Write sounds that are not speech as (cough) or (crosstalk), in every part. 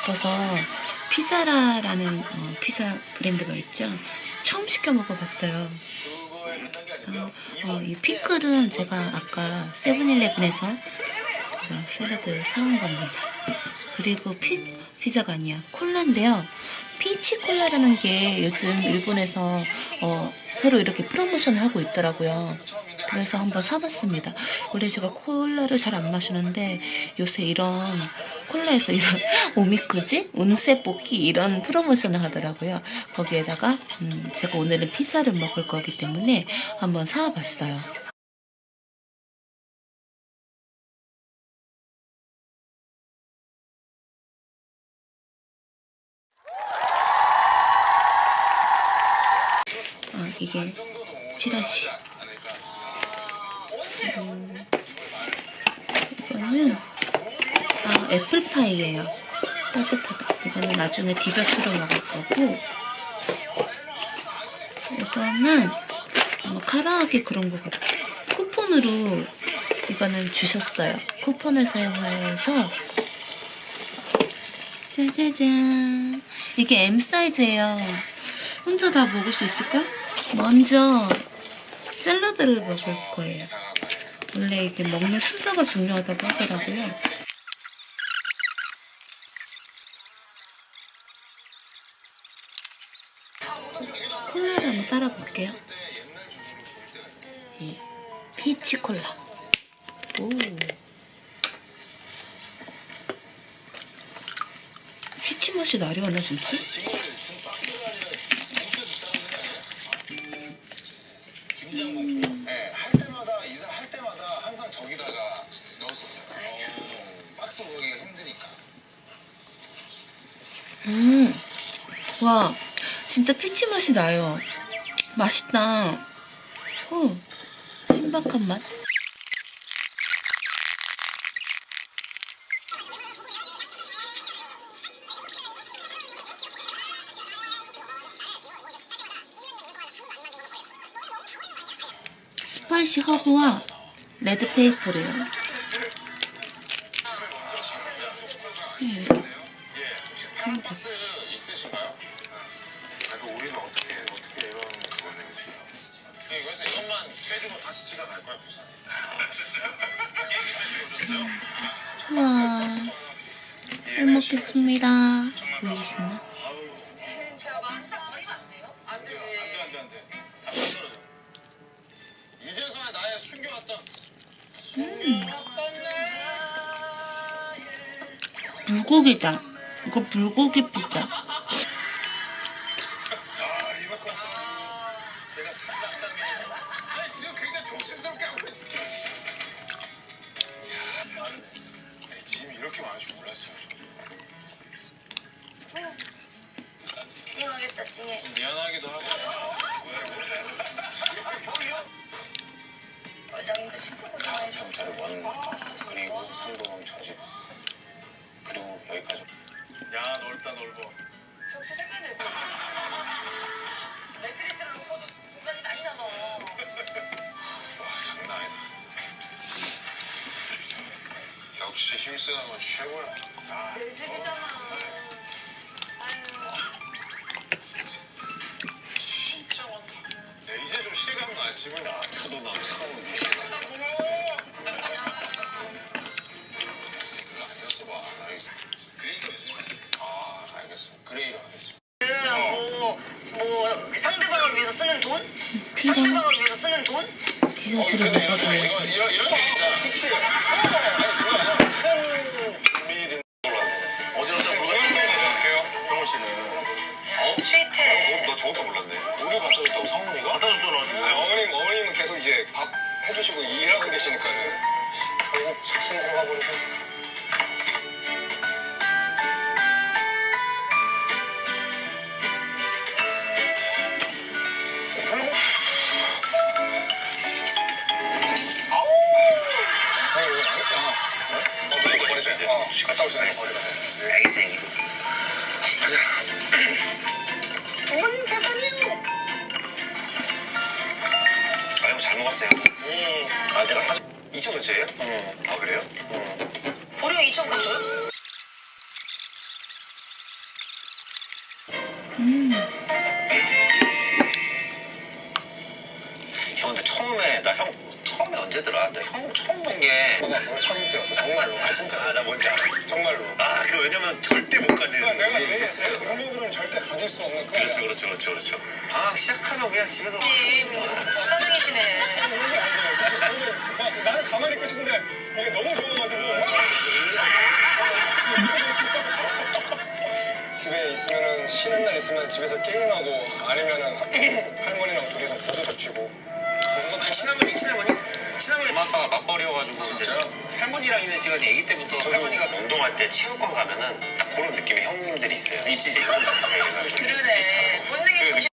싶어서 피자라라는 어, 피자 브랜드가 있죠. 처음 시켜 먹어봤어요. 어, 어, 이 피클은 제가 아까 세븐일레븐에서 어, 샐러드 사온 겁니다. 그리고 피, 피자가 아니야. 콜라인데요. 피치 콜라라는 게 요즘 일본에서 어, 서로 이렇게 프로모션을 하고 있더라고요. 그래서 한번 사봤습니다. 원래 제가 콜라를 잘 안 마시는데 요새 이런 콜라에서 이런 (laughs) 오미크지, 운세 뽑기 이런 프로모션을 하더라고요. 거기에다가 음, 제가 오늘은 피자를 먹을 거기 때문에 한번 사와봤어요. 아, 이게 지라시. 음, 이거는 아, 애플파이예요. 따뜻하다. 이거는 나중에 디저트로 먹을 거고 이거는 아마 카라하게 그런 것 같아요. 쿠폰으로 이거는 주셨어요. 쿠폰을 사용하여서 짜자잔 이게 M 사이즈예요. 혼자 다 먹을 수 있을까? 먼저 샐러드를 먹을 거예요. 원래 이게 먹는 순서가 중요하다고 하더라고요. 따라 볼게요. 이 피치 콜라. 오. 피치 맛이 나려나 진짜? 음, 와, 진짜 피치 맛이 나요. 맛있다. 어, 신박한 맛. 스파이시 허브와 레드 페이퍼래요. 음. 예, 빼주고 다시 집에 갈 거야 부산. 우와, 잘 먹겠습니다. 보이시나? 이제서야 나의 숨겨왔던 음. 불고기다. 이거 불고기 피자. 몰랐어요. 저는. 찡하겠다 찡해 좀 미안하기도 하고. 어장님도 진짜 고생하셨어 경찰의 원 그리고 상도동 저집 그리고 여기까지. 야 넓다 넓어 벽수 색깔 내고 매트리스를 놓고도 공간이 많이 남아 (laughs) 와 장난 아니다. 역시 힘쓰는 건 최고야. 아, 내 집이잖아 아유 진짜 진짜 많다. 야, 이제 좀 실감 나. 집을 나. 저도 니 그거 아니었어 봐. 알겠어. 그레이로 해줘. 아 알겠어. 그레이로 하겠습니다. 뭐, 뭐 상대방을 위해서 쓰는 돈? 피자 상대방을 위해서 쓰는 돈? 디저트를. 이거 이런 이런 게 있잖아. 아니 그거 아니야. 우리 갖다 줬다고 성훈이가? 갖다 줬잖아 지금 어머님, 어머님은 계속 이제 밥 해주시고 일하고 계시니까는 결국 치킨 들어가 버리고. 어. 어, 갔다 오시네. 알겠어요. 가 사실 2천 원짜리예요? 응. 아 그래요? 응. 보령 2천 근처요? 음, 형 근데 처음에 나 형 처음에 언제더라? 나 형 처음 본 게나 그거 처음 뛰었어 정말로 아 진짜 아, 나 뭔지 알아. 정말로 아, 그 왜냐면 절대 못 가는. 내가 내 그치? 내 동료들은 절대 가질 수 없는 그 그렇죠, 그렇죠, 그렇죠, 그렇죠. 방학 시작하면 그냥 집에서. 부사장이시네. (laughs) 나, 나는 가만히 있고 싶은데 이게 너무 좋아가지고 (laughs) 집에 있으면은 쉬는 날 있으면 집에서 게임하고 아니면은 할머니랑 둘이서 보드도 치고 보드도 아, 친할머니, 친할머니? 친할머니 엄마 아빠가 맞벌이여가지고? 이제 할머니랑 있는 시간이 아기 때부터 할머니가 운동할 때 체육관 가면은 딱 그런 느낌의 형님들이 있어요. 있지, 이제 그런 자체가 좀 그러네. 본능이 조심.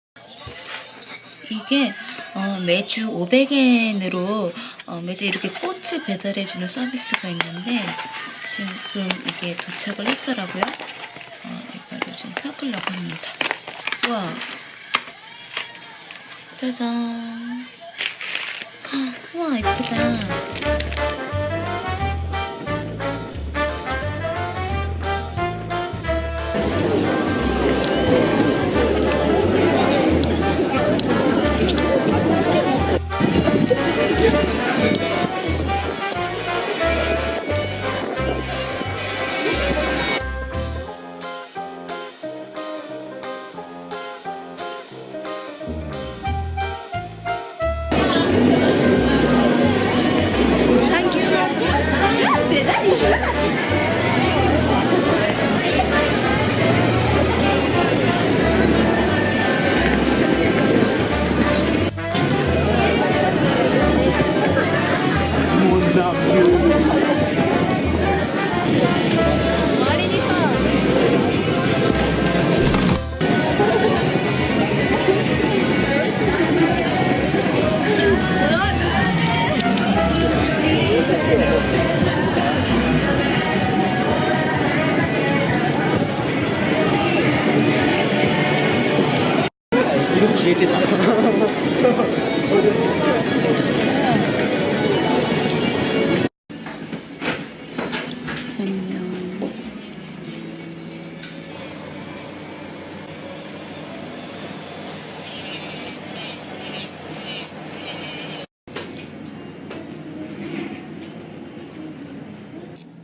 이게 어, 매주 500엔으로 어, 매주 이렇게 꽃을 배달해주는 서비스가 있는데 지금 이게 도착을 했더라고요. 어, 이거를 좀 펴보려고 합니다. 우와, 짜잔. 헉, 우와, 예쁘다.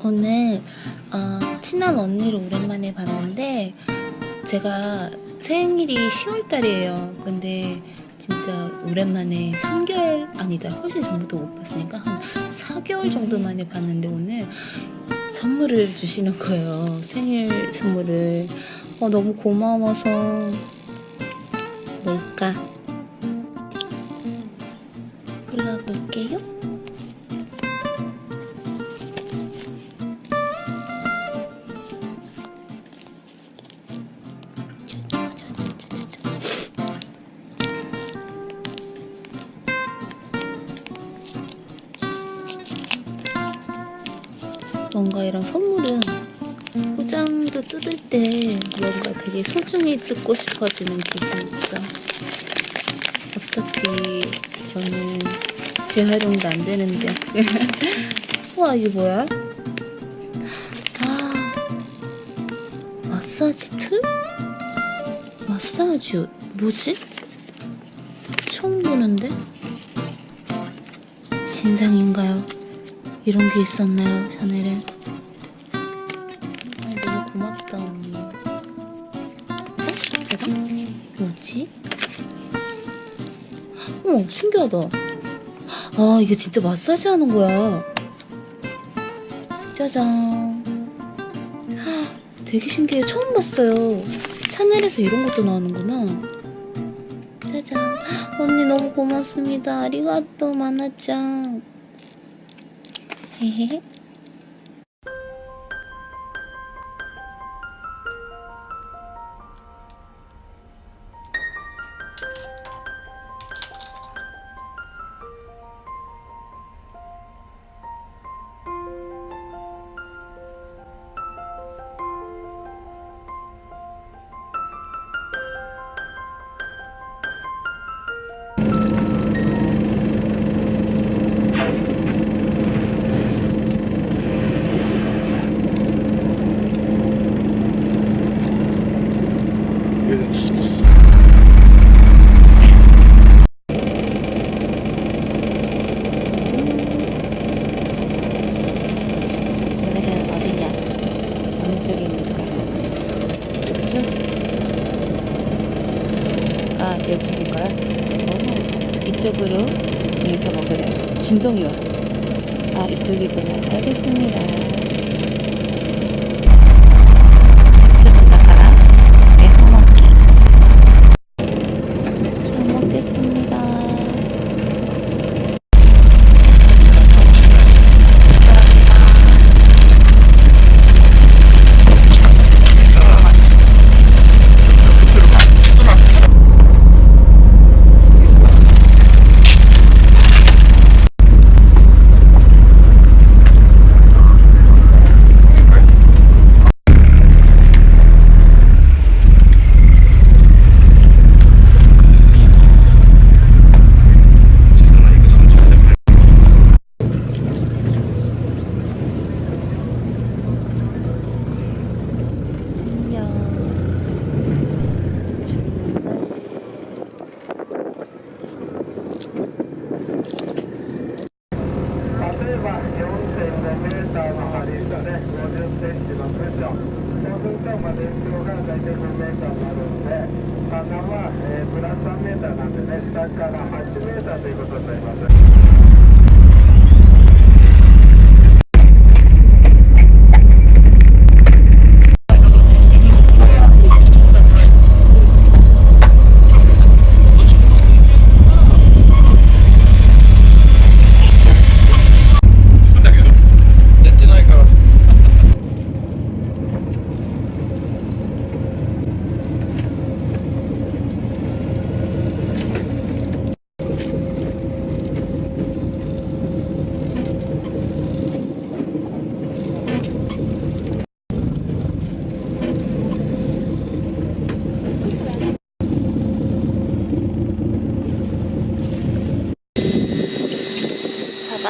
오늘 어, 친한 언니를 오랜만에 봤는데 제가 생일이 10월달이에요. 근데 진짜 오랜만에 3개월 아니다 훨씬 전부터 못 봤으니까 한 4개월 정도 만에 봤는데 오늘 선물을 주시는 거예요. 생일 선물을. 어, 너무 고마워서. 뭘까? 골라볼게요. 뜯고 싶어지는 기분 있죠. 어차피 저는 재활용도 안 되는데. (laughs) 와, 이게 뭐야? 아, 마사지 틀? 마사지, 옷. 뭐지? 처음 보는데? 진상인가요? 이런 게 있었나요, 샤넬에? 대박? 뭐지? 어머, 신기하다. 아, 이게 진짜 마사지 하는 거야. 짜잔. 헉, 되게 신기해. 처음 봤어요. 샤넬에서 이런 것도 나오는구나. 짜잔. 헉, 언니 너무 고맙습니다. 아리가또 마나짱. 헤헤헤. 어, 이쪽으로 여기서 먹으래. 진동이 와. 아, 이쪽이구나. 알겠습니다.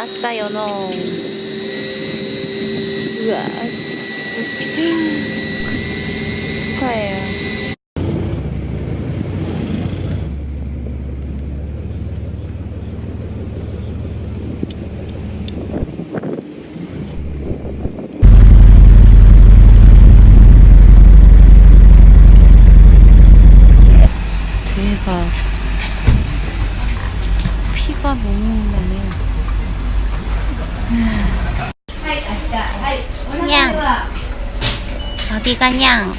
잡았다 연어. 우와. 가냥.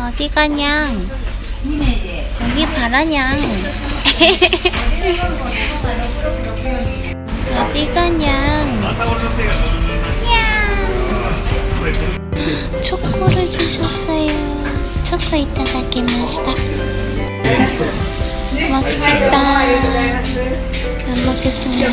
어디 가냥? 여기 봐라냥. (laughs) 어디 가냥? 냥 초코를 주셨어요. 초코 이따다키마시다. 맛있겠다. 잘 먹겠습니다